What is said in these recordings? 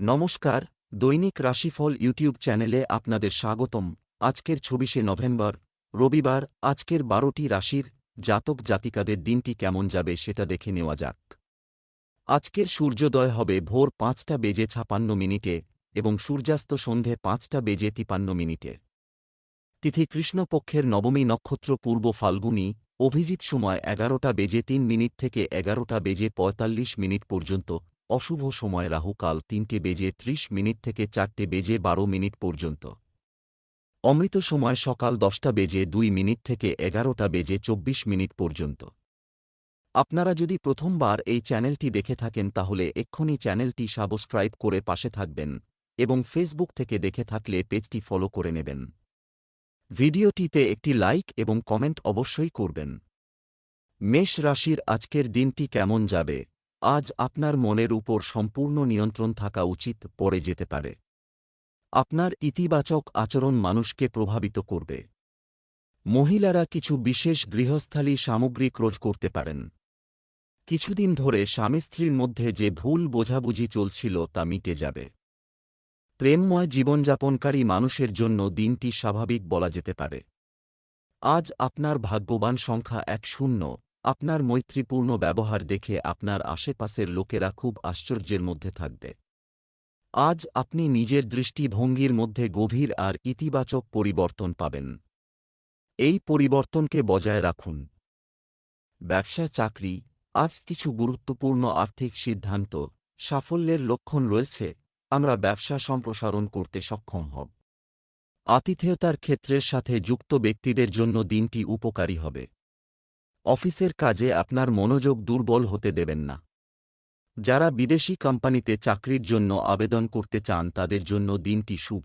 নমস্কার, দৈনিক রাশিফল ইউটিউব চ্যানেলে আপনাদের স্বাগতম। আজকের ছবিশে নভেম্বর, রবিবার, আজকের বারোটি রাশির জাতক জাতিকাদের দিনটি কেমন যাবে সেটা দেখে নেওয়া যাক। আজকের সূর্যোদয় হবে ভোর পাঁচটা বেজে ছাপান্ন মিনিটে এবং সূর্যাস্ত সন্ধে পাঁচটা বেজে তিপান্ন মিনিটে। তিথি কৃষ্ণপক্ষের নবমী নক্ষত্র পূর্ব ফাল্গুনী, অভিজিৎ সময় এগারোটা বেজে তিন মিনিট থেকে এগারোটা বেজে পঁয়তাল্লিশ মিনিট পর্যন্ত। অশুভ সময় রাহুকাল তিনটে বেজে ত্রিশ মিনিট থেকে চারটে বেজে বারো মিনিট পর্যন্ত। অমৃত সময় সকাল দশটা বেজে দুই মিনিট থেকে এগারোটা বেজে চব্বিশ মিনিট পর্যন্ত। আপনারা যদি প্রথমবার এই চ্যানেলটি দেখে থাকেন তাহলে এক্ষুনি চ্যানেলটি সাবস্ক্রাইব করে পাশে থাকবেন এবং ফেসবুক থেকে দেখে থাকলে পেজটি ফলো করে নেবেন। ভিডিওটিতে একটি লাইক এবং কমেন্ট অবশ্যই করবেন। মেষ রাশির আজকের দিনটি কেমন যাবে? আজ আপনার মনের উপর সম্পূর্ণ নিয়ন্ত্রণ থাকা উচিত পড়ে যেতে পারে। আপনার ইতিবাচক আচরণ মানুষকে প্রভাবিত করবে। মহিলারা কিছু বিশেষ গৃহস্থালী সামগ্রী ক্রয় করতে পারেন। কিছুদিন ধরে স্বামী স্ত্রীর মধ্যে যে ভুল বোঝাবুঝি চলছিল তা মিটে যাবে। প্রেমময় জীবনযাপনকারী মানুষের জন্য দিনটি স্বাভাবিক বলা যেতে পারে। আজ আপনার ভাগ্যবান সংখ্যা এক শূন্য। আপনার মৈত্রীপূর্ণ ব্যবহার দেখে আপনার আশেপাশের লোকেরা খুব আশ্চর্যের মধ্যে থাকবে। আজ আপনি নিজের দৃষ্টিভঙ্গির মধ্যে গভীর আর ইতিবাচক পরিবর্তন পাবেন। এই পরিবর্তনকে বজায় রাখুন। ব্যবসা, চাকরি, আজ কিছু গুরুত্বপূর্ণ আর্থিক সিদ্ধান্ত, সাফল্যের লক্ষণ রয়েছে, আমরা ব্যবসা সম্প্রসারণ করতে সক্ষম হব। আতিথেয়তার ক্ষেত্রের সাথে যুক্ত ব্যক্তিদের জন্য দিনটি উপকারী হবে। অফিসের কাজে আপনার মনোযোগ দুর্বল হতে দেবেন না। যারা বিদেশি কোম্পানিতে চাকরির জন্য আবেদন করতে চান তাদের জন্য দিনটি শুভ।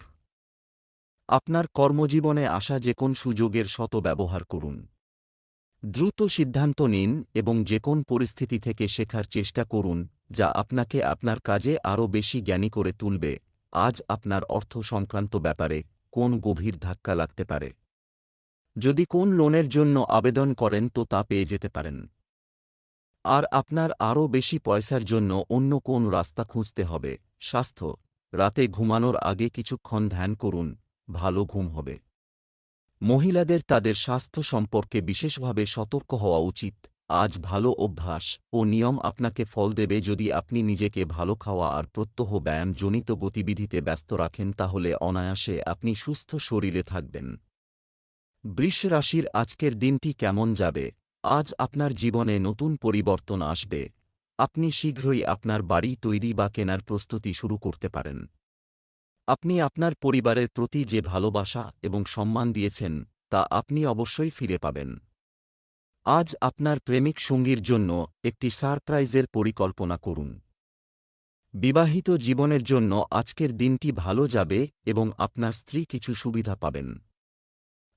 আপনার কর্মজীবনে আসা যে কোন সুযোগের শত ব্যবহার করুন। দ্রুত সিদ্ধান্ত নিন এবং যে কোন পরিস্থিতি থেকে শেখার চেষ্টা করুন, যা আপনাকে আপনার কাজে আরও বেশি জ্ঞানী করে তুলবে। আজ আপনার অর্থ সংক্রান্ত ব্যাপারে কোন গভীর ধাক্কা লাগতে পারে? যদি কোন লোনের জন্য আবেদন করেন তো তা পেয়ে যেতে পারেন। আর আপনার আরও বেশি পয়সার জন্য অন্য কোন রাস্তা খুঁজতে হবে। স্বাস্থ্য, রাতে ঘুমানোর আগে কিছুক্ষণ ধ্যান করুন, ভালো ঘুম হবে। মহিলাদের তাদের স্বাস্থ্য সম্পর্কে বিশেষভাবে সতর্ক হওয়া উচিত। আজ ভালো অভ্যাস ও নিয়ম আপনাকে ফল দেবে। যদি আপনি নিজেকে ভালো খাওয়া আর প্রত্যহ ব্যায়ামজনিত গতিবিধিতে ব্যস্ত রাখেন তাহলে অনায়াসে আপনি সুস্থ শরীরে থাকবেন। বৃষ রাশির আজকের দিনটি কেমন যাবে? আজ আপনার জীবনে নতুন পরিবর্তন আসবে। আপনি শীঘ্রই আপনার বাড়ি তৈরি বা কেনার প্রস্তুতি শুরু করতে পারেন। আপনি আপনার পরিবারের প্রতি যে ভালোবাসা এবং সম্মান দিয়েছেন, তা আপনি অবশ্যই ফিরে পাবেন। আজ আপনার প্রেমিক সঙ্গীর জন্য একটি সারপ্রাইজের পরিকল্পনা করুন। বিবাহিত জীবনের জন্য আজকের দিনটি ভালো যাবে এবং আপনার স্ত্রী কিছু সুবিধা পাবেন।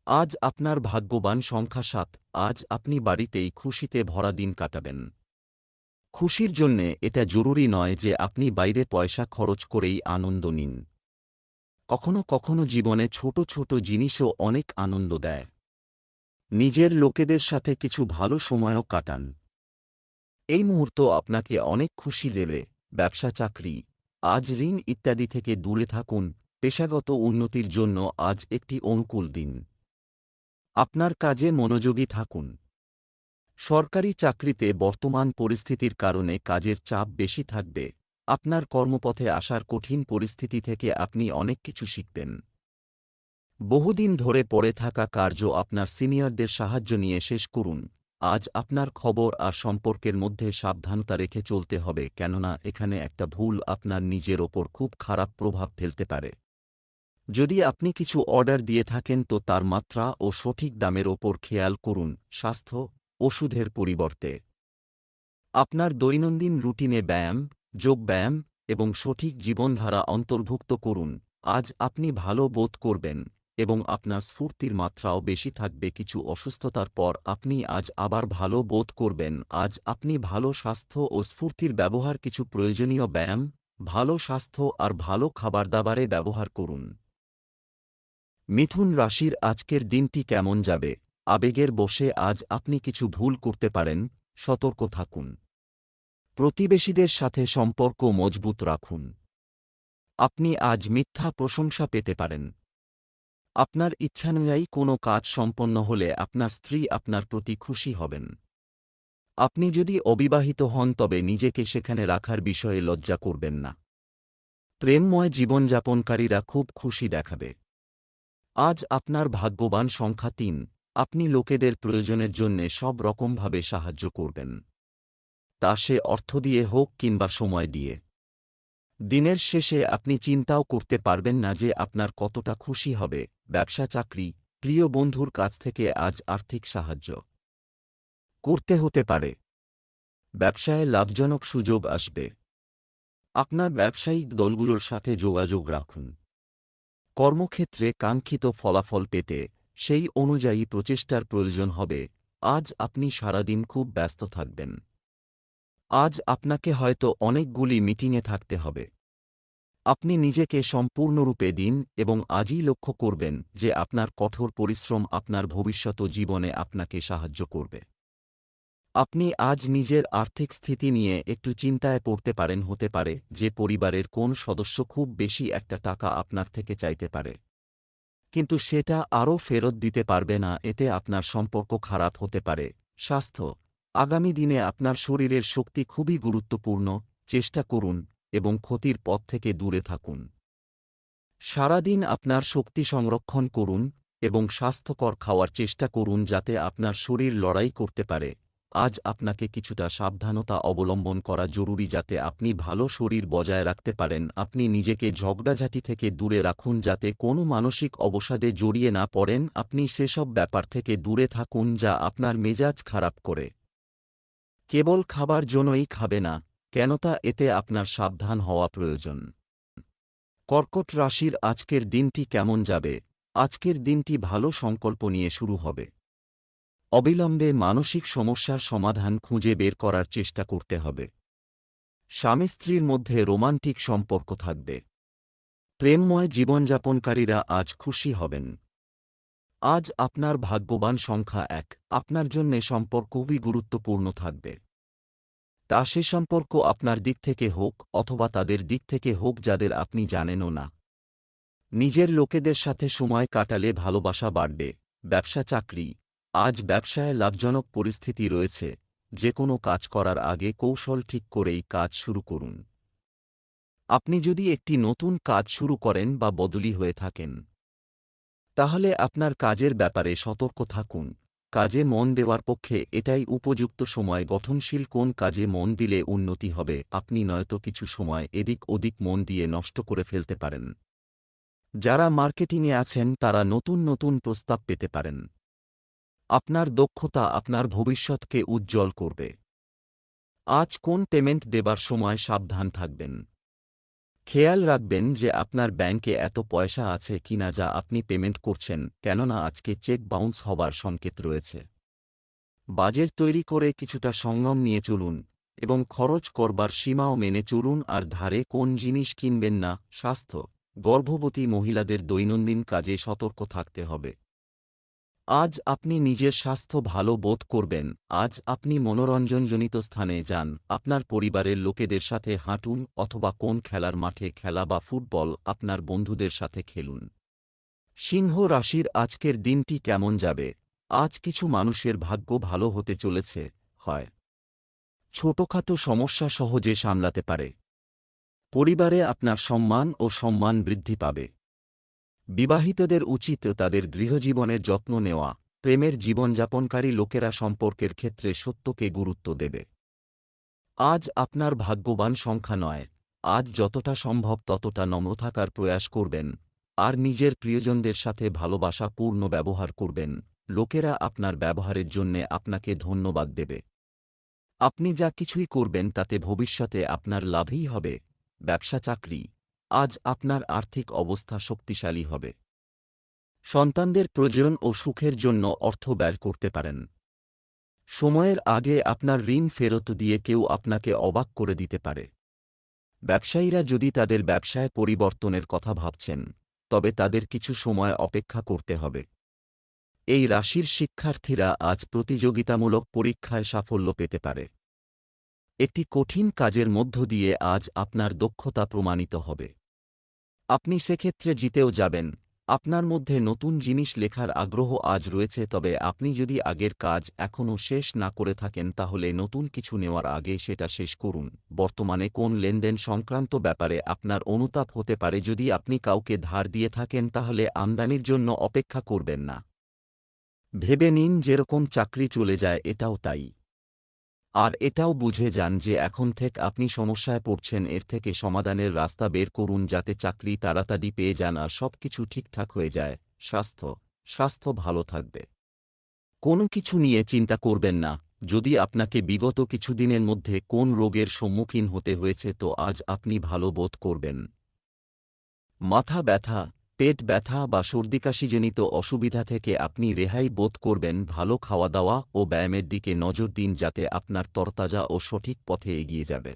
আজ আপনার ভাগ্যবান সংখ্যা সাত, আজ আপনি বাড়িতেই খুশিতে ভরা দিন কাটাবেন। খুশির জন্যে এটা জরুরি নয় যে আপনি বাইরে পয়সা খরচ করেই আনন্দ নিন। কখনো কখনো জীবনে ছোট ছোট জিনিসও অনেক আনন্দ দেয়। নিজের লোকেদের সাথে কিছু ভালো সময়ও কাটান। এই মুহূর্ত আপনাকে অনেক খুশি দেবে, ব্যবসা, চাকরি। আজ ঋণ ইত্যাদি থেকে দূরে থাকুন, পেশাগত উন্নতির জন্য আজ একটি অনুকূল দিন। আপনার কাজে মনোযোগী থাকুন। সরকারি চাকরিতে বর্তমান পরিস্থিতির কারণে কাজের চাপ বেশি থাকবে। আপনার কর্মপথে আসার কঠিন পরিস্থিতি থেকে আপনি অনেক কিছু শিখবেন। বহুদিন ধরে পড়ে থাকা কার্য আপনার সিনিয়রদের সাহায্য নিয়ে শেষ করুন। আজ আপনার খবর আর সম্পর্কের মধ্যে সাবধানতা রেখে চলতে হবে, কেননা এখানে একটা ভুল আপনার নিজের ওপর খুব খারাপ প্রভাব ফেলতে পারে। যদি আপনি কিছু অর্ডার দিয়ে থাকেন তো তার মাত্রা ও সঠিক দামের ওপর খেয়াল করুন স্বাস্থ্য, ওষুধের পরিবর্তে। আপনার দৈনন্দিন রুটিনে ব্যায়াম যোগব্যায়াম এবং সঠিক জীবনধারা অন্তর্ভুক্ত করুন। আজ আপনি ভালো বোধ করবেন এবং আপনার স্ফূর্তির মাত্রাও বেশি থাকবে। কিছু অসুস্থতার পর আপনি আজ আবার ভালো বোধ করবেন। আজ আপনি ভালো স্বাস্থ্য ও স্ফূর্তির ব্যবহার, কিছু প্রয়োজনীয় ব্যায়াম, ভালো স্বাস্থ্য আর ভালো খাবার দাবারে ব্যবহার করুন। মিথুন রাশির আজকের দিনটি কেমন যাবে? আবেগের বসে আজ আপনি কিছু ভুল করতে পারেন, সতর্ক থাকুন। প্রতিবেশীদের সাথে সম্পর্ক মজবুত রাখুন। আপনি আজ মিথ্যা প্রশংসা পেতে পারেন। আপনার ইচ্ছানুযায়ী কোনো কাজ সম্পন্ন হলে আপনার স্ত্রী আপনার প্রতি খুশি হবেন। আপনি যদি অবিবাহিত হন তবে নিজেকে সেখানে রাখার বিষয়ে লজ্জা করবেন না। প্রেমময় জীবনযাপনকারীরা খুব খুশি দেখাবে। আজ আপনার ভাগ্যবান সংখ্যা তিন। আপনি লোকেদের প্রয়োজনের জন্যে সব রকমভাবে সাহায্য করবেন। তা সে অর্থ দিয়ে হোক কিংবা সময় দিয়ে। দিনের শেষে আপনি চিন্তাও করতে পারবেন না যে আপনার কতটা খুশি হবে। ব্যবসা, চাকরি, প্রিয় বন্ধুর কাছ থেকে আজ আর্থিক সাহায্য করতে হতে পারে। ব্যবসায় লাভজনক সুযোগ আসবে। আপনার ব্যবসায়িক দলগুলোর সাথে যোগাযোগ রাখুন। কর্মক্ষেত্রে কাঙ্ক্ষিত ফলাফল পেতে সেই অনুযায়ী প্রচেষ্টার প্রয়োজন হবে। আজ আপনি সারাদিন খুব ব্যস্ত থাকবেন। আজ আপনাকে হয়তো অনেকগুলি মিটিংয়ে থাকতে হবে। আপনি নিজেকে সম্পূর্ণরূপে দিন এবং আজই লক্ষ্য করবেন যে আপনার কঠোর পরিশ্রম আপনার ভবিষ্যত জীবনে আপনাকে সাহায্য করবে। আপনি আজ নিজের আর্থিক স্থিতি নিয়ে একটু চিন্তায় পড়তে পারেন, হতে পারে যে পরিবারের কোন সদস্য খুব বেশি একটা টাকা আপনার থেকে চাইতে পারে। কিন্তু সেটা আরও ফেরত দিতে পারবে না, এতে আপনার সম্পর্ক খারাপ হতে পারে। স্বাস্থ্য, আগামী দিনে আপনার শরীরের শক্তি খুবই গুরুত্বপূর্ণ, চেষ্টা করুন এবং ক্ষতির পথ থেকে দূরে থাকুন। সারাদিন আপনার শক্তি সংরক্ষণ করুন এবং স্বাস্থ্যকর খাওয়ার চেষ্টা করুন, যাতে আপনার শরীর লড়াই করতে পারে। আজ আপনাকে কিছুটা সাবধানতা অবলম্বন করা জরুরি যাতে আপনি ভালো শরীর বজায় রাখতে পারেন। আপনি নিজেকে ঝগড়াঝাটি থেকে দূরে রাখুন যাতে কোনো মানসিক অবসাদে জড়িয়ে না পড়েন। আপনি সেসব ব্যাপার থেকে দূরে থাকুন যা আপনার মেজাজ খারাপ করে। কেবল খাবার জন্যই খাবে না, কেন তা এতে আপনার সাবধান হওয়া প্রয়োজন। কর্কট রাশির আজকের দিনটি কেমন যাবে? আজকের দিনটি ভালো সংকল্প নিয়ে শুরু হবে। অবিলম্বে মানসিক সমস্যার সমাধান খুঁজে বের করার চেষ্টা করতে হবে। স্বামী স্ত্রীর মধ্যে রোমান্টিক সম্পর্ক থাকবে। প্রেমময় জীবনযাপনকারীরা আজ খুশি হবেন। আজ আপনার ভাগ্যবান সংখ্যা এক, আপনার জন্যে সম্পর্ক খুবই গুরুত্বপূর্ণ থাকবে। তা সে সম্পর্ক আপনার দিক থেকে হোক অথবা তাদের দিক থেকে হোক যাদের আপনি জানেনও না। নিজের লোকেদের সাথে সময় কাটালে ভালোবাসা বাড়বে, ব্যবসা চাকরি আজ ব্যবসায় লাভজনক পরিস্থিতি রয়েছে যে কোনো কাজ করার আগে কৌশল ঠিক করেই কাজ শুরু করুন। আপনি যদি একটি নতুন কাজ শুরু করেন বা বদলি হয়ে থাকেন, তাহলে আপনার কাজের ব্যাপারে সতর্ক থাকুন। কাজে মন দেওয়ার পক্ষে এটাই উপযুক্ত সময়, গঠনশীল কোন কাজে মন দিলে উন্নতি হবে, আপনি নয়তো কিছু সময় এদিক ওদিক মন দিয়ে নষ্ট করে ফেলতে পারেন। যারা মার্কেটিংয়ে আছেন, তারা নতুন নতুন প্রস্তাব পেতে পারেন। আপনার দক্ষতা আপনার ভবিষ্যৎকে উজ্জ্বল করবে। আজ কোন পেমেন্ট দেবার সময় সাবধান থাকবেন। খেয়াল রাখবেন যে আপনার ব্যাংকে এত পয়সা আছে কিনা যা আপনি পেমেন্ট করছেন, কেননা আজকে চেক বাউন্স হবার সংকেত রয়েছে। বাজেট তৈরি করে কিছুটা সংযম নিয়ে চলুন, এবং খরচ করবার সীমাও মেনে চলুন আর ধারে কোন জিনিস কিনবেন না, স্বাস্থ্য, গর্ভবতী মহিলাদের দৈনন্দিন কাজে সতর্ক থাকতে হবে। আজ আপনি নিজের স্বাস্থ্য ভালো বোধ করবেন। আজ আপনি মনোরঞ্জনজনিত স্থানে যান। আপনার পরিবারের লোকেদের সাথে হাঁটুন অথবা কোন খেলার মাঠে খেলা বা ফুটবল আপনার বন্ধুদের সাথে খেলুন। সিংহ রাশির আজকের দিনটি কেমন যাবে? আজ কিছু মানুষের ভাগ্য ভালো হতে চলেছে, হয়। ছোটখাটো সমস্যা সহজে সামলাতে পারে। পরিবারে আপনার সম্মান ও সম্মান বৃদ্ধি পাবে। বিবাহিতদের উচিত তাদের গৃহজীবনের যত্ন নেওয়া, প্রেমের জীবনযাপনকারী লোকেরা সম্পর্কের ক্ষেত্রে সত্যকে গুরুত্ব দেবে। আজ আপনার ভাগ্যবান সংখ্যা নয়, আজ যতটা সম্ভব ততটা নম্র থাকার প্রয়াস করবেন, আর নিজের প্রিয়জনদের সাথে ভালোবাসা পূর্ণ ব্যবহার করবেন, লোকেরা আপনার ব্যবহারের জন্যে আপনাকে ধন্যবাদ দেবে। আপনি যা কিছুই করবেন তাতে ভবিষ্যতে আপনার লাভই হবে, ব্যবসা চাকরি। আজ আপনার আর্থিক অবস্থা শক্তিশালী হবে। সন্তানদের প্রয়োজন ও সুখের জন্য অর্থ ব্যয় করতে পারেন। সময়ের আগে আপনার ঋণ ফেরত দিয়ে কেউ আপনাকে অবাক করে দিতে পারে। ব্যবসায়ীরা যদি তাদের ব্যবসায় পরিবর্তনের কথা ভাবছেন, তবে তাদের কিছু সময় অপেক্ষা করতে হবে। এই রাশির শিক্ষার্থীরা আজ প্রতিযোগিতামূলক পরীক্ষায় সাফল্য পেতে পারে। একটি কঠিন কাজের মধ্য দিয়ে আজ আপনার দক্ষতা প্রমাণিত হবে। আপনি সেক্ষেত্রে জিতেও যাবেন। আপনার মধ্যে নতুন জিনিস লেখার আগ্রহ আজ রয়েছে, তবে আপনি যদি আগের কাজ এখনও শেষ না করে থাকেন, তাহলে নতুন কিছু নেওয়ার আগে সেটা শেষ করুন। বর্তমানে কোন লেনদেন সংক্রান্ত ব্যাপারে আপনার অনুতাপ হতে পারে, যদি আপনি কাউকে ধার দিয়ে থাকেন, তাহলে আমদানির জন্য অপেক্ষা করবেন না। ভেবে নিন, যেরকম চাকরি চলে যায়, এটাও তাই। আর এটাও বুঝে যান যে এখন থেকে আপনি সমস্যায় পড়ছেন, এর থেকে সমাধানের রাস্তা বের করুন যাতে চাকরি তাড়াতাড়ি পেয়ে যান আর সব কিছু ঠিকঠাক হয়ে যায়। স্বাস্থ্য স্বাস্থ্য ভালো থাকবে। কোনো কিছু নিয়ে চিন্তা করবেন না। যদি আপনাকে বিগত কিছুদিনের মধ্যে কোন রোগের সম্মুখীন হতে হয়েছে, তো আজ আপনি ভালো বোধ করবেন। মাথা ব্যথা পেট ব্যথা বা সর্দিকাশিজনিত অসুবিধা থেকে আপনি রেহাই বোধ করবেন ভালো খাওয়া দাওয়া ও ব্যায়ামের দিকে নজর দিন যাতে আপনার তরতাজা ও সঠিক পথে এগিয়ে যাবে।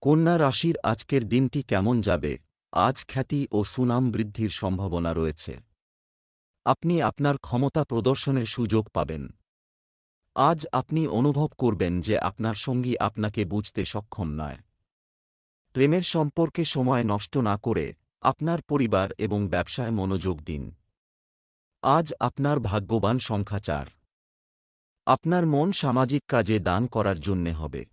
কন্যা রাশির আজকের দিনটি কেমন যাবে? আজ খ্যাতি ও সুনাম বৃদ্ধির সম্ভাবনা রয়েছে। আপনি আপনার ক্ষমতা প্রদর্শনের সুযোগ পাবেন। আজ আপনি অনুভব করবেন যে আপনার সঙ্গী আপনাকে বুঝতে সক্ষম নয়। প্রেমের সম্পর্কে সময় নষ্ট না করে আপনার পরিবার এবং ব্যবসায় মনোযোগ দিন। আজ আপনার ভাগ্যবান সংখ্যা চার। আপনার মন সামাজিক কাজে দান করার জন্যে হবে।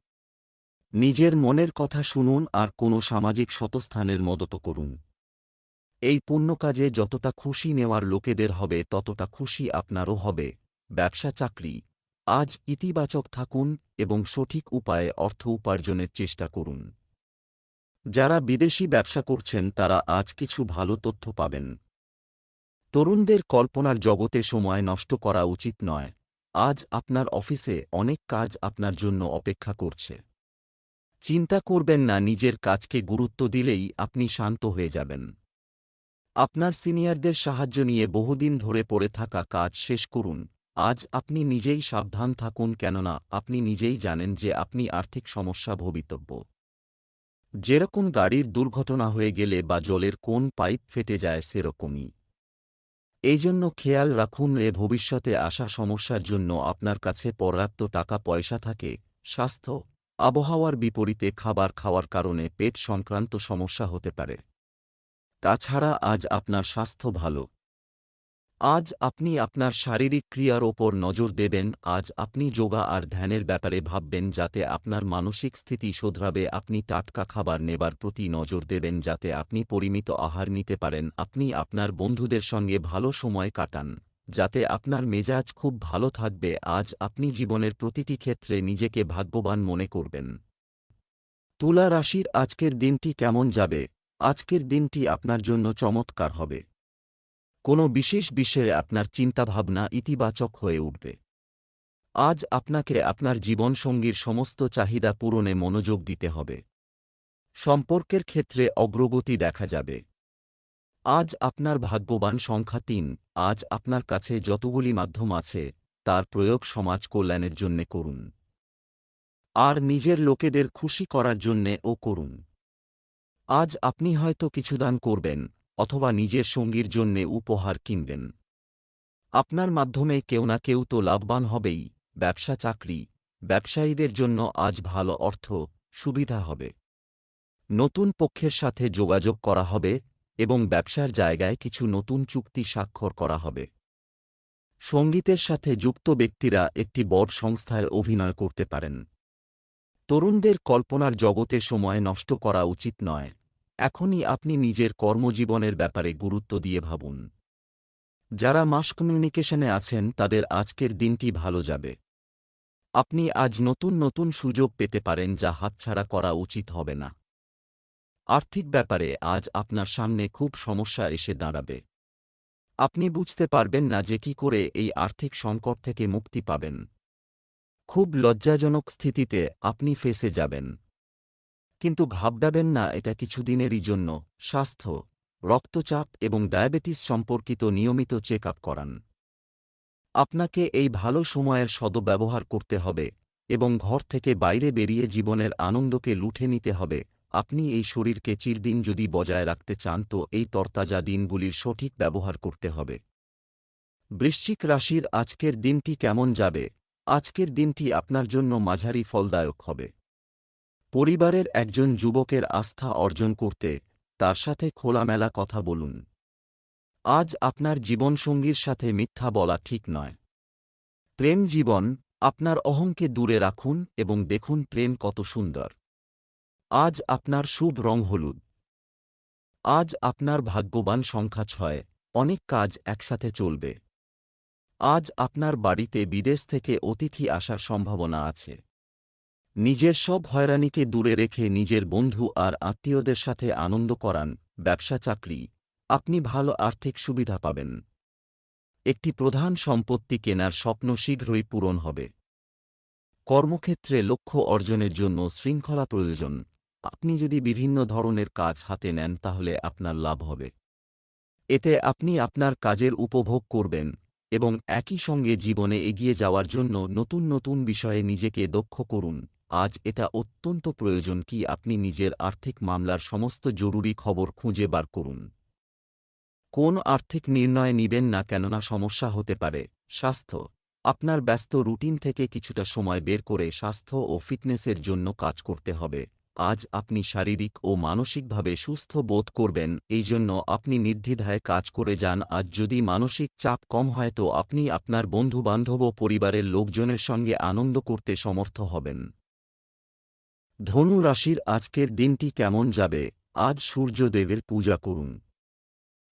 নিজের মনের কথা শুনুন আর কোনো সামাজিক শতস্থানের মদত করুন। এই পুণ্য কাজে যতটা খুশি নেওয়ার লোকেদের হবে, ততটা খুশি আপনারও হবে। ব্যবসা চাকরি। আজ ইতিবাচক থাকুন এবং সঠিক উপায়ে অর্থ উপার্জনের চেষ্টা করুন। যারা বিদেশি ব্যবসা করছেন, তারা আজ কিছু ভালো তথ্য পাবেন। তরুণদের কল্পনার জগতে সময় নষ্ট করা উচিত নয়। আজ আপনার অফিসে অনেক কাজ আপনার জন্য অপেক্ষা করছে। চিন্তা করবেন না, নিজের কাজকে গুরুত্ব দিলেই আপনি শান্ত হয়ে যাবেন। আপনার সিনিয়রদের সাহায্য নিয়ে বহুদিন ধরে পড়ে থাকা কাজ শেষ করুন। আজ আপনি নিজেই সাবধান থাকুন, কেননা আপনি নিজেই জানেন যে আপনি আর্থিক সমস্যা ভবিতব্য। যেরকম গাড়ির দুর্ঘটনা হয়ে গেলে বা জলের কোন পাইপ ফেটে যায় সেরকমই। এই জন্য খেয়াল রাখুন, এ ভবিষ্যতে আসা সমস্যার জন্য আপনার কাছে পর্যাপ্ত টাকা পয়সা থাকে। স্বাস্থ্য, আবহাওয়ার বিপরীতে খাবার খাওয়ার কারণে পেট সংক্রান্ত সমস্যা হতে পারে। তাছাড়া আজ আপনার স্বাস্থ্য ভালো। আজ আপনি আপনার শারীরিক ক্রিয়ার ওপর নজর দেবেন, আজ আপনি যোগা আর ধ্যানের ব্যাপারে ভাববেন যাতে আপনার মানসিক স্থিতি শোধরাবে, আপনি টাটকা খাবার নেবার প্রতি নজর দেবেন যাতে আপনি পরিমিত আহার নিতে পারেন, আপনি আপনার বন্ধুদের সঙ্গে ভালো সময় কাটান, যাতে আপনার মেজাজ খুব ভালো থাকবে, আজ আপনি জীবনের প্রতিটি ক্ষেত্রে নিজেকে ভাগ্যবান মনে করবেন। তুলা রাশির আজকের দিনটি কেমন যাবে? আজকের দিনটি আপনার জন্য চমৎকার হবে। কোনো বিশেষ বিষয়ে আপনার চিন্তাভাবনা ইতিবাচক হয়ে উঠবে। আজ আপনাকে আপনার জীবনসঙ্গীর সমস্ত চাহিদা পূরণে মনোযোগ দিতে হবে। সম্পর্কের ক্ষেত্রে অগ্রগতি দেখা যাবে। আজ আপনার ভাগ্যবান সংখ্যা তিন, আজ আপনার কাছে যতগুলি মাধ্যম আছে, তার প্রয়োগ সমাজ কল্যাণের জন্যে করুন। আর নিজের লোকেদের খুশি করার জন্যে ও করুন। আজ আপনি হয়তো কিছু দান করবেন অথবা নিজের সঙ্গীর জন্যে উপহার কিনবেন। আপনার মাধ্যমে কেউ না কেউ তো লাভবান হবেই, ব্যবসা চাকরি, ব্যবসায়ীদের জন্য আজ ভালো অর্থ, সুবিধা হবে। নতুন পক্ষের সাথে যোগাযোগ করা হবে এবং ব্যবসার জায়গায় কিছু নতুন চুক্তি স্বাক্ষর করা হবে। সঙ্গীতের সাথে যুক্ত ব্যক্তিরা একটি বড় সংস্থায় অভিনয় করতে পারেন। তরুণদের কল্পনার জগতে সময় নষ্ট করা উচিত নয়। এখনই আপনি নিজের কর্মজীবনের ব্যাপারে গুরুত্ব দিয়ে ভাবুন। যারা মাস কমিউনিকেশনে আছেন, তাদের আজকের দিনটি ভালো যাবে। আপনি আজ নতুন নতুন সুযোগ পেতে পারেন যা হাতছাড়া করা উচিত হবে না। আর্থিক ব্যাপারে আজ আপনার সামনে খুব সমস্যা এসে দাঁড়াবে। আপনি বুঝতে পারবেন না যে কি করে এই আর্থিক সংকট থেকে মুক্তি পাবেন। খুব লজ্জাজনক স্থিতিতে আপনি ফেসে যাবেন। কিন্তু ঘাবড়াবেন না, এটা কিছুদিনেরই জন্য। স্বাস্থ্য, রক্তচাপ এবং ডায়াবেটিস সম্পর্কিত নিয়মিত চেক আপ করান। আপনাকে এই ভালো সময়ের সদব্যবহার করতে হবে এবং ঘর থেকে বাইরে বেরিয়ে জীবনের আনন্দকে লুঠে নিতে হবে। আপনি এই শরীরকে চিরদিন যদি বজায় রাখতে চান, তো এই তরতাজা দিনগুলির সঠিক ব্যবহার করতে হবে। বৃশ্চিক রাশির আজকের দিনটি কেমন যাবে? আজকের দিনটি আপনার জন্য মাঝারি ফলদায়ক হবে। পরিবারের একজন যুবকের আস্থা অর্জন করতে তার সাথে খোলামেলা কথা বলুন। আজ আপনার জীবনসঙ্গীর সাথে মিথ্যা বলা ঠিক নয়। প্রেম জীবন আপনার অহংকে দূরে রাখুন এবং দেখুন প্রেম কত সুন্দর। আজ আপনার শুভ রং হলুদ। আজ আপনার ভাগ্যবান সংখ্যা ছয়, অনেক কাজ একসাথে চলবে। আজ আপনার বাড়িতে বিদেশ থেকে অতিথি আসার সম্ভাবনা আছে। নিজের সব হয়রানিকে দূরে রেখে নিজের বন্ধু আর আত্মীয়দের সাথে আনন্দ করান, ব্যবসা, চাকরি। আপনি ভালো আর্থিক সুবিধা পাবেন। একটি প্রধান সম্পত্তি কেনার স্বপ্ন শীঘ্রই পূরণ হবে। কর্মক্ষেত্রে লক্ষ্য অর্জনের জন্য শৃঙ্খলা প্রয়োজন। আপনি যদি বিভিন্ন ধরনের কাজ হাতে নেন, তাহলে আপনার লাভ হবে। এতে আপনি আপনার কাজের উপভোগ করবেন এবং একই সঙ্গে জীবনে এগিয়ে যাওয়ার জন্য নতুন নতুন বিষয়ে নিজেকে দক্ষ করুন। আজ এটা অত্যন্ত প্রয়োজন কি আপনি নিজের আর্থিক মামলার সমস্ত জরুরি খবর খুঁজে বার করুন। কোন আর্থিক নির্ণয় নিবেন না কেননা সমস্যা হতে পারে। স্বাস্থ্য। আপনার ব্যস্ত রুটিন থেকে কিছুটা সময় বের করে স্বাস্থ্য ও ফিটনেসের জন্য কাজ করতে হবে। আজ আপনি শারীরিক ও মানসিকভাবে সুস্থ বোধ করবেন, এই জন্য আপনি নির্দ্বিধায় কাজ করে যান। আজ যদি মানসিক চাপ কম হয় তো আপনি আপনার বন্ধুবান্ধব ও পরিবারের লোকজনের সঙ্গে আনন্দ করতে সমর্থ হবেন। ধনু রাশির আজকের দিনটি কেমন যাবে? আজ সূর্যদেবের পূজা করুন।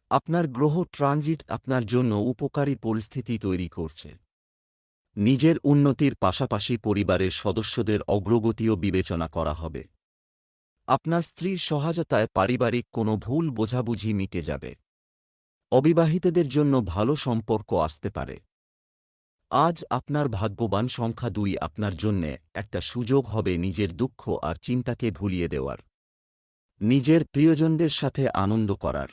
আপনার গ্রহ ট্রানজিট আপনার জন্য উপকারী পরিস্থিতি তৈরি করছে। নিজের উন্নতির পাশাপাশি পরিবারের সদস্যদের অগ্রগতিও বিবেচনা করা হবে। আপনার স্ত্রীর সহায়তায় পারিবারিক কোনো ভুল বোঝাবুঝি মিটে যাবে। অবিবাহিতদের জন্য ভালো সম্পর্ক আসতে পারে। আজ আপনার ভাগ্যবান সংখ্যা দুই আপনার জন্যে একটা সুযোগ হবে নিজের দুঃখ আর চিন্তাকে ভুলিয়ে দেওয়ার। নিজের প্রিয়জনদের সাথে আনন্দ করার।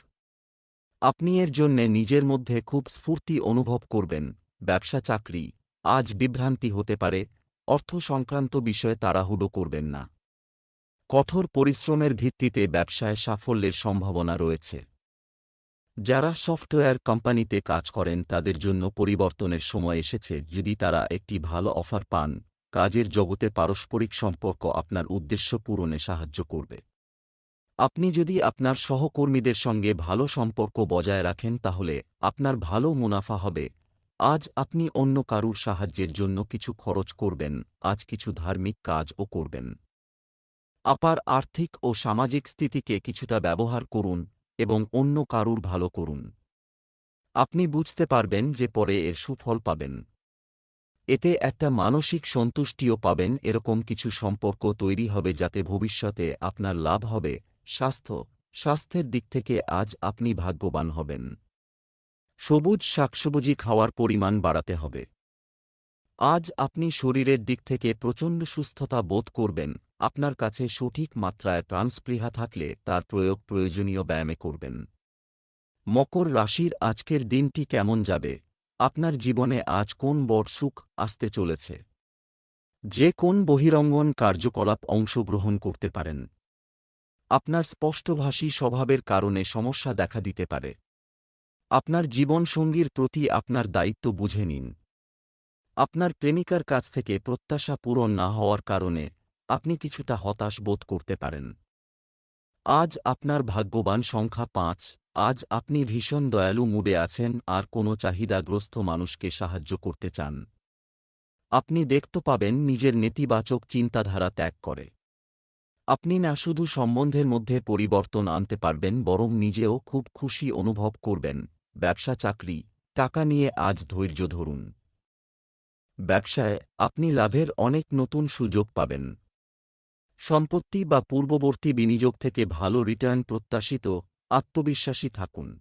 আপনি এর জন্যে নিজের মধ্যে খুব স্ফূর্তি অনুভব করবেন, ব্যবসা চাকরি, আজ বিভ্রান্তি হতে পারে, অর্থ সংক্রান্ত বিষয়ে তাড়াহুড়ো করবেন না। কঠোর পরিশ্রমের ভিত্তিতে ব্যবসায় সাফল্যের সম্ভাবনা রয়েছে। যারা সফটওয়্যার কোম্পানিতে কাজ করেন তাদের জন্য পরিবর্তনের সময় এসেছে যদি তারা একটি ভালো অফার পান, কাজের জগতে পারস্পরিক সম্পর্ক আপনার উদ্দেশ্য পূরণে সাহায্য করবে। আপনি যদি আপনার সহকর্মীদের সঙ্গে ভালো সম্পর্ক বজায় রাখেন তাহলে আপনার ভালো মুনাফা হবে। আজ আপনি অন্য কারুর সাহায্যের জন্য কিছু খরচ করবেন, আজ কিছু ধার্মিক কাজও করবেন। আপার আর্থিক ও সামাজিক স্থিতিকে কিছুটা ব্যবহার করুন এবং অন্য কারুর ভালো করুন। আপনি বুঝতে পারবেন যে পরে এর সুফল পাবেন। এতে একটা মানসিক সন্তুষ্টিও পাবেন, এরকম কিছু সম্পর্ক তৈরি হবে যাতে ভবিষ্যতে আপনার লাভ হবে, স্বাস্থ্য, স্বাস্থ্যের দিক থেকে আজ আপনি ভাগ্যবান হবেন। সবুজ শাকসবজি খাওয়ার পরিমাণ বাড়াতে হবে। আজ আপনি শরীরের দিক থেকে প্রচণ্ড সুস্থতা বোধ করবেন। আপনার কাছে সঠিক মাত্রায় প্রাণস্পৃহা থাকলে তার প্রয়োগ প্রয়োজনীয় ব্যায়ামে করবেন। মকর রাশির আজকের দিনটি কেমন যাবে? আপনার জীবনে আজ কোন বড় সুখ আসতে চলেছে? যে কোন বহিরঙ্গন কার্যকলাপ অংশগ্রহণ করতে পারেন। আপনার স্পষ্টভাষী স্বভাবের কারণে সমস্যা দেখা দিতে পারে। আপনার জীবনসঙ্গীর প্রতি আপনার দায়িত্ব বুঝে নিন। আপনার প্রেমিকার কাছ থেকে প্রত্যাশা পূরণ না হওয়ার কারণে আপনি কিছুটা হতাশ বোধ করতে পারেন। আজ আপনার ভাগ্যবান সংখ্যা পাঁচ, আজ আপনি ভীষণ দয়ালু মুডে আছেন আর কোনো চাহিদাগ্রস্ত মানুষকে সাহায্য করতে চান। আপনি দেখতে পাবেন নিজের নেতিবাচক চিন্তাধারা ত্যাগ করে। আপনি না শুধু সম্বন্ধের মধ্যে পরিবর্তন আনতে পারবেন, বরং নিজেও খুব খুশি অনুভব করবেন। ব্যবসা, চাকরি, টাকা নিয়ে আজ ধৈর্য ধরুন। ব্যবসায় আপনি লাভের অনেক নতুন সুযোগ পাবেন। সম্পত্তি বা পূর্ববর্তী বিনিয়োগ থেকে ভালো রিটার্ন প্রত্যাশিত, আত্মবিশ্বাসী থাকুন।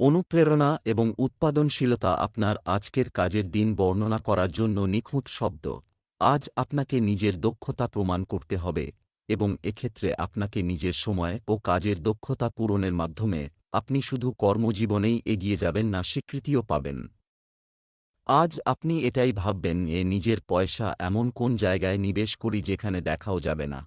অনুপ্রেরণা এবং উৎপাদনশীলতা আপনার আজকের কাজের দিন বর্ণনা করার জন্য নিখুঁত শব্দ। আজ আপনাকে নিজের দক্ষতা প্রমাণ করতে হবে এবং এক্ষেত্রে আপনাকে নিজের সময় ও কাজের দক্ষতা পূরণের মাধ্যমে আপনি শুধু কর্মজীবনেই এগিয়ে যাবেন না, স্বীকৃতিও পাবেন। আজ আপনি এটাই ভাববেন, এ নিজের পয়সা এমন কোন জায়গায় নিবেশ করি যেখানে দেখাও যাবে না।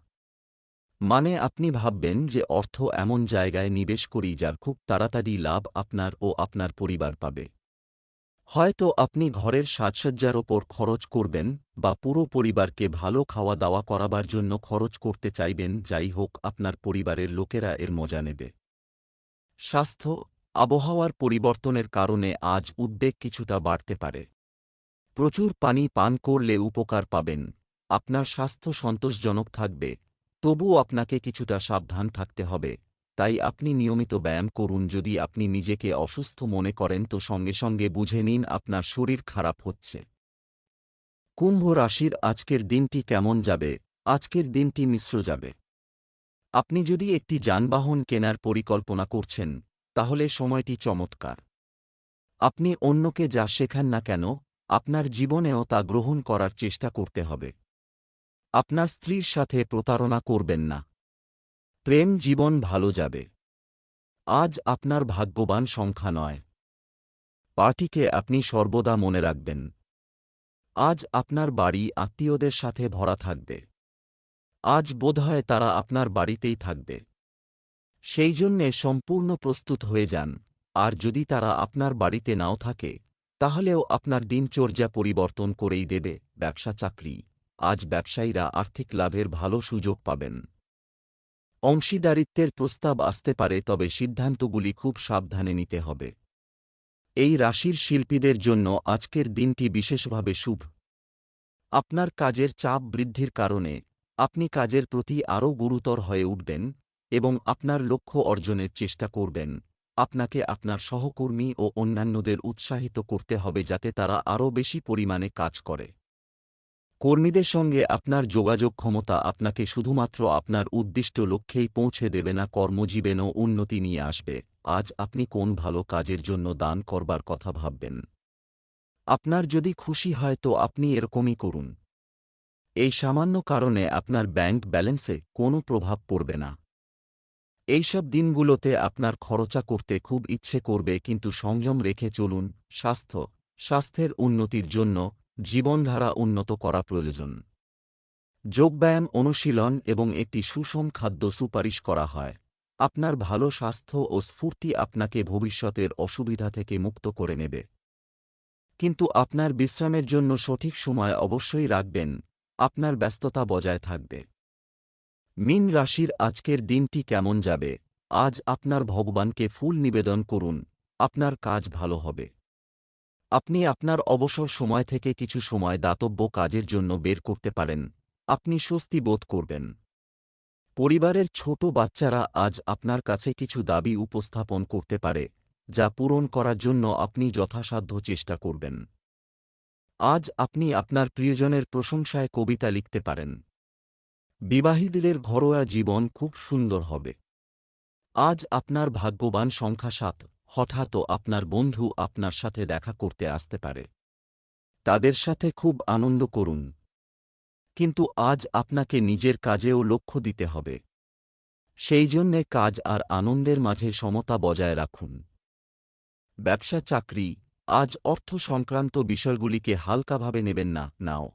মানে আপনি ভাববেন যে অর্থ এমন জায়গায় নিবেশ করি যার খুব তাড়াতাড়ি লাভ আপনার ও আপনার পরিবার পাবে। হয়তো আপনি ঘরের সাজসজ্জার ওপর খরচ করবেন বা পুরো পরিবারকে ভালো খাওয়া দাওয়া করাবার জন্য খরচ করতে চাইবেন, যাই হোক আপনার পরিবারের লোকেরা এর মজা নেবে। স্বাস্থ্য আবহাওয়ার পরিবর্তনের কারণে আজ উদ্বেগ কিছুটা বাড়তে পারে। প্রচুর পানি পান করলে উপকার পাবেন। আপনার স্বাস্থ্য সন্তোষজনক থাকবে। তবুও আপনাকে কিছুটা সাবধান থাকতে হবে। তাই আপনি নিয়মিত ব্যায়াম করুন। যদি আপনি নিজেকে অসুস্থ মনে করেন, তো সঙ্গে সঙ্গে বুঝে নিন আপনার শরীর খারাপ হচ্ছে। কুম্ভ রাশির আজকের দিনটি কেমন যাবে? আজকের দিনটি মিশ্র যাবে। আপনি যদি একটি যানবাহন কেনার পরিকল্পনা করছেন তাহলে সময়টি চমৎকার। আপনি অন্যকে যা শেখান না কেন, আপনার জীবনেও তা গ্রহণ করার চেষ্টা করতে হবে। আপনার স্ত্রীর সাথে প্রতারণা করবেন না। প্রেম জীবন ভালো যাবে। আজ আপনার ভাগ্যবান সংখ্যা নয়। পার্টিকে আপনি সর্বদা মনে রাখবেন। আজ আপনার বাড়ি আত্মীয়দের সাথে ভরা থাকবে। আজ বোধহয় তারা আপনার বাড়িতেই থাকবে। সেই জন্যে সম্পূর্ণ প্রস্তুত হয়ে যান। আর যদি তারা আপনার বাড়িতে নাও থাকে, তাহলেও আপনার দিনচর্যা পরিবর্তন করেই দেবে, ব্যবসা চাকরি। আজ ব্যবসায়ীরা আর্থিক লাভের ভালো সুযোগ পাবেন। অংশীদারিত্বের প্রস্তাব আসতে পারে, তবে সিদ্ধান্তগুলি খুব সাবধানে নিতে হবে। এই রাশির শিল্পীদের জন্য আজকের দিনটি বিশেষভাবে শুভ। আপনার কাজের চাপ বৃদ্ধির কারণে আপনি কাজের প্রতি আরও গুরুতর হয়ে উঠবেন এবং আপনার লক্ষ্য অর্জনের চেষ্টা করবেন। আপনাকে আপনার সহকর্মী ও অন্যান্যদের উৎসাহিত করতে হবে যাতে তারা আরও বেশি পরিমাণে কাজ করে। কর্মীদের সঙ্গে আপনার যোগাযোগ ক্ষমতা আপনাকে শুধুমাত্র আপনার উদ্দিষ্ট লক্ষ্যেই পৌঁছে দেবে না, কর্মজীবনেও উন্নতি নিয়ে আসবে। আজ আপনি কোন ভালো কাজের জন্য দান করবার কথা ভাববেন? আপনার যদি খুশি হয় তো আপনি এরকমই করুন। এই সামান্য কারণে আপনার ব্যাংক ব্যালেন্সে কোনো প্রভাব পড়বে না। এইসব দিনগুলোতে আপনার খরচা করতে খুব ইচ্ছে করবে কিন্তু সংযম রেখে চলুন, স্বাস্থ্য, স্বাস্থ্যের উন্নতির জন্য জীবনধারা উন্নত করা প্রয়োজন। যোগব্যায়াম, অনুশীলন এবং একটি সুষম খাদ্য সুপারিশ করা হয়। আপনার ভালো স্বাস্থ্য ও স্ফূর্তি আপনাকে ভবিষ্যতের অসুবিধা থেকে মুক্ত করে নেবে। কিন্তু আপনার বিশ্রামের জন্য সঠিক সময় অবশ্যই রাখবেন, আপনার ব্যস্ততা বজায় থাকবে। মিন রাশির আজকের দিনটি কেমন যাবে? আজ আপনার ভগবানকে ফুল নিবেদন করুন। আপনার কাজ ভালো হবে। আপনি আপনার অবসর সময় থেকে কিছু সময় দাতব্য কাজের জন্য বের করতে পারেন। আপনি স্বস্তি বোধ করবেন। পরিবারের ছোট বাচ্চারা আজ আপনার কাছে কিছু দাবি উপস্থাপন করতে পারে, যা পূরণ করার জন্য আপনি যথাসাধ্য চেষ্টা করবেন। আজ আপনি আপনার প্রিয়জনের প্রশংসায় কবিতা লিখতে পারেন। বিবাহীদের ঘরোয়া জীবন খুব সুন্দর হবে। আজ আপনার ভাগ্যবান সংখ্যা সাত হঠাৎ আপনার বন্ধু আপনার সাথে দেখা করতে আসতে পারে। তাদের সাথে খুব আনন্দ করুন। কিন্তু আজ আপনাকে নিজের কাজেও লক্ষ্য দিতে হবে। সেই জন্যে কাজ আর আনন্দের মাঝে সমতা বজায় রাখুন। ব্যবসা চাকরি আজ অর্থ সংক্রান্ত বিষয়গুলিকে হালকাভাবে নেবেন না, নাও।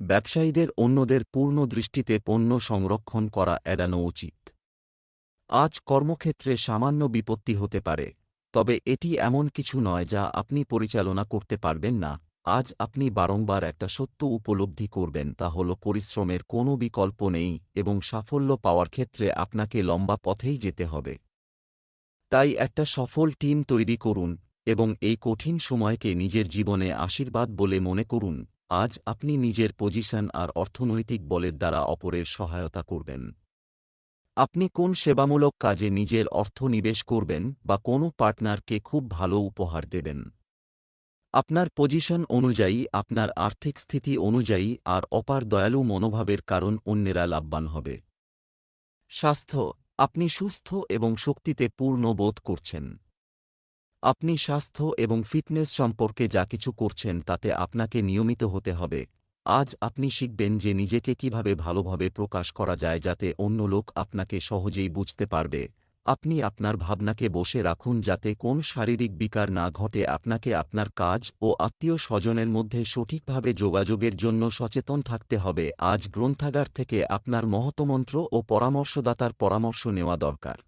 ব্যবসায়ীদের অন্যদের পূর্ণ দৃষ্টিতে পণ্য সংরক্ষণ করা এড়ানো উচিত। আজ কর্মক্ষেত্রে সামান্য বিপত্তি হতে পারে, তবে এটি এমন কিছু নয় যা আপনি পরিচালনা করতে পারবেন না। আজ আপনি বারংবার একটা সত্য উপলব্ধি করবেন, তা হল পরিশ্রমের কোনো বিকল্প নেই এবং সাফল্য পাওয়ার ক্ষেত্রে আপনাকে লম্বা পথেই যেতে হবে। তাই একটা সফল টিম তৈরি করুন এবং এই কঠিন সময়কে নিজের জীবনে আশীর্বাদ বলে মনে করুন। আজ আপনি নিজের পজিশন আর অর্থনৈতিক বলের দ্বারা অপরের সহায়তা করবেন। আপনি কোন সেবামূলক কাজে নিজের অর্থ নিবেশ করবেন বা কোনো পার্টনারকে খুব ভালো উপহার দেবেন? আপনার পজিশন অনুযায়ী, আপনার আর্থিক স্থিতি অনুযায়ী আর অপার দয়ালু মনোভাবের কারণ অন্যেরা লাভবান হবে। স্বাস্থ্য, আপনি সুস্থ এবং শক্তিতে পূর্ণ বোধ করছেন। আপনি স্বাস্থ্য এবং ফিটনেস সম্পর্কে যা কিছু করছেন তাতে আপনাকে নিয়মিত হতে হবে। আজ আপনি শিখবেন যে নিজেকে কীভাবে ভালোভাবে প্রকাশ করা যায় যাতে অন্য লোক আপনাকে সহজেই বুঝতে পারবে। আপনি আপনার ভাবনাকে বসে রাখুন যাতে কোন শারীরিক বিকার না ঘটে আপনাকে আপনার কাজ ও আত্মীয় স্বজনের মধ্যে সঠিকভাবে যোগাযোগের জন্য সচেতন থাকতে হবে। আজ গ্রন্থাগার থেকে আপনার মহতমন্ত্র ও পরামর্শদাতার পরামর্শ নেওয়া দরকার।